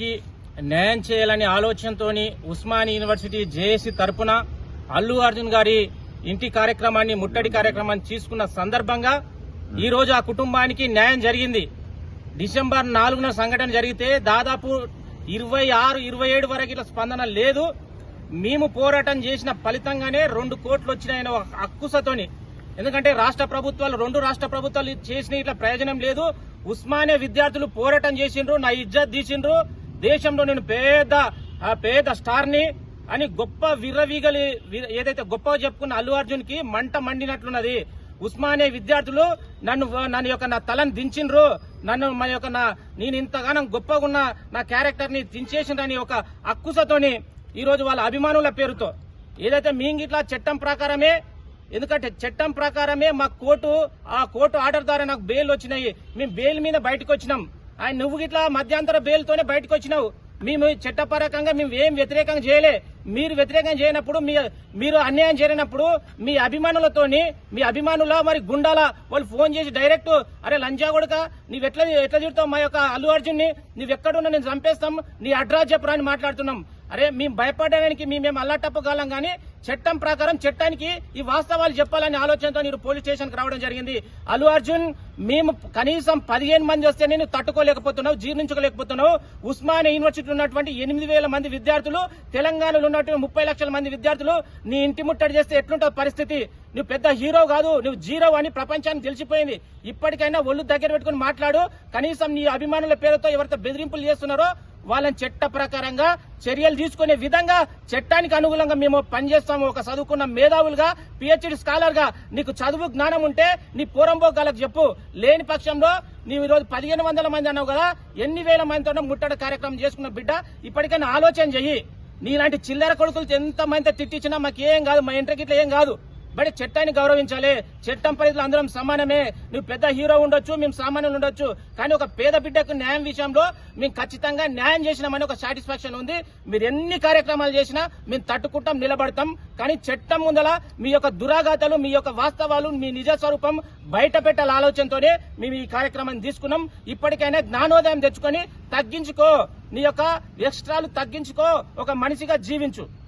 విద్యార్థులకి న్యాయం చేయాలనే ఆలోచనతోని ఉస్మాని యూనివర్సిటీ జేఏసీ తరపున అల్లు అర్జున్ గారి ఇంటి కార్యక్రమాన్ని ముట్టడి కార్యక్రమాన్ని తీసుకున్న సందర్భంగా ఈ రోజు ఆ కుటుంబానికి న్యాయం జరిగింది. డిసెంబర్ నాలుగున సంఘటన జరిగితే దాదాపు ఇరవై ఆరు ఇరవై ఏడు వరకు ఇట్లా స్పందన లేదు. మేము పోరాటం చేసిన ఫలితంగానే రెండు కోట్లు వచ్చినాయని ఒక అక్కుసతోని. ఎందుకంటే రాష్ట్ర ప్రభుత్వాలు రెండు రాష్ట్ర ప్రభుత్వాలు చేసిన ఇట్లా ప్రయోజనం లేదు. ఉస్మానియా విద్యార్థులు పోరాటం చేసిండ్రు నా ఇజ్జత్ తీసిండ్రు. దేశంలో నేను పేద పేద స్టార్ని అని గొప్ప విర్రవీగలి ఏదైతే గొప్ప చెప్పుకున్న అల్లు అర్జున్కి మంట మండినట్లున్నది. ఉస్మానియా విద్యార్థులు నన్ను నన్ను యొక్క నా తలను దించిండ్రు. నన్ను మా యొక్క నా నేను ఇంతగానం గొప్పగా ఉన్న నా క్యారెక్టర్ని దించేసిండ్రని ఒక అక్కుసతోని ఈ రోజు వాళ్ళ అభిమానుల పేరుతో. ఏదైతే మీంగిట్లా చట్టం ప్రకారమే ఎందుకంటే చట్టం ప్రకారమే మా కోర్టు ఆ కోర్టు ఆర్డర్ ద్వారా నాకు బెయిల్ వచ్చినాయి. మేము బెయిల్ మీద బయటకు వచ్చినాం. ఆయన నువ్వు గిట్లా మధ్యాంతర బెయిల్తోనే బయటకు వచ్చినావు. మేము చట్టపరకంగా మేము ఏం వ్యతిరేకంగా చేయలే. మీరు వ్యతిరేకం చేయనప్పుడు మీ మీరు అన్యాయం చేయనప్పుడు మీ అభిమానులతోని మీ అభిమానుల మరి గుండాల వాళ్ళు ఫోన్ చేసి డైరెక్ట్ అరే లంజా కొడుక నువ్వు ఎట్లా ఎట్లా చూడతావు మా యొక్క అల్లు అర్జున్ని నువ్వు ఎక్కడున్నా నేను చంపేస్తాం. నీ అడ్రస్ చెప్పరా అని మాట్లాడుతున్నాం. అరే మేము భయపడడానికి మేము అల్లాటప్పగలం కానీ చట్టం ప్రకారం చట్టానికి ఈ వాస్తవాలు చెప్పాలనే ఆలోచనతో మీరు పోలీస్ స్టేషన్కి రావడం జరిగింది. అల్లు అర్జున్ మేము కనీసం పదిహేను మంది వస్తే నేను తట్టుకోలేకపోతున్నావు జీర్ణించుకోలేకపోతున్నావు. ఉస్మానియా యూనివర్సిటీ ఉన్నటువంటి ఎనిమిది వేల మంది విద్యార్థులు తెలంగాణలో ఉన్నటువంటి ముప్పై లక్షల మంది విద్యార్థులు నీ ఇంటి ముట్టడి చేస్తే ఎట్లుంటుంది పరిస్థితి? నువ్వు పెద్ద హీరో కాదు నువ్వు జీరో అని ప్రపంచానికి తెలిసిపోయింది. ఇప్పటికైనా ఒళ్ళు దగ్గర పెట్టుకుని మాట్లాడు. కనీసం నీ అభిమానుల పేరుతో ఎవరితో బెదిరింపులు చేస్తున్నారో వాళ్ళని చట్ట ప్రకారంగా చర్యలు తీసుకునే విధంగా చట్టానికి అనుగుణంగా మేము పనిచేస్తాము. ఒక చదువుకున్న మేధావులుగా పిహెచ్డి స్కాలర్గా నీకు చదువు జ్ఞానం ఉంటే నీ పూరంబోగాలకు చెప్పు. లేని పక్షంలో నీవు ఈరోజు పదిహేను వందల మంది అన్నావు కదా ఎన్ని వేల మందితో ముట్టడి కార్యక్రమం చేసుకున్న బిడ్డ ఇప్పటికైనా ఆలోచన చెయ్యి. నీలాంటి చిల్లర కొడుకులు ఎంత మంది తిట్టించినా మాకు ఏం కాదు మా ఇంటర్కి ఇట్లా ఏం కాదు. బట్ చట్టాన్ని గౌరవించాలి. చట్టం పరిధిలో అందరం సమానమే. నువ్వు పెద్ద హీరో ఉండొచ్చు మేము సామాన్యులు ఉండొచ్చు. కానీ ఒక పేద బిడ్డకు న్యాయం విషయంలో మేము ఖచ్చితంగా న్యాయం చేసినామని ఒక సాటిస్ఫాక్షన్ ఉంది. మీరు ఎన్ని కార్యక్రమాలు చేసినా మేము తట్టుకుంటాం నిలబడతాం. కానీ చట్టం ముందల మీ యొక్క దురాఘాతాలు మీ యొక్క వాస్తవాలు మీ నిజ స్వరూపం బయట పెట్టాల ఆలోచనతోనే మేము ఈ కార్యక్రమాన్ని తీసుకున్నాం. ఇప్పటికైనా జ్ఞానోదయం తెచ్చుకొని తగ్గించుకో. నీ యొక్క ఎక్స్ట్రాలు తగ్గించుకో. ఒక మనిషిగా జీవించు.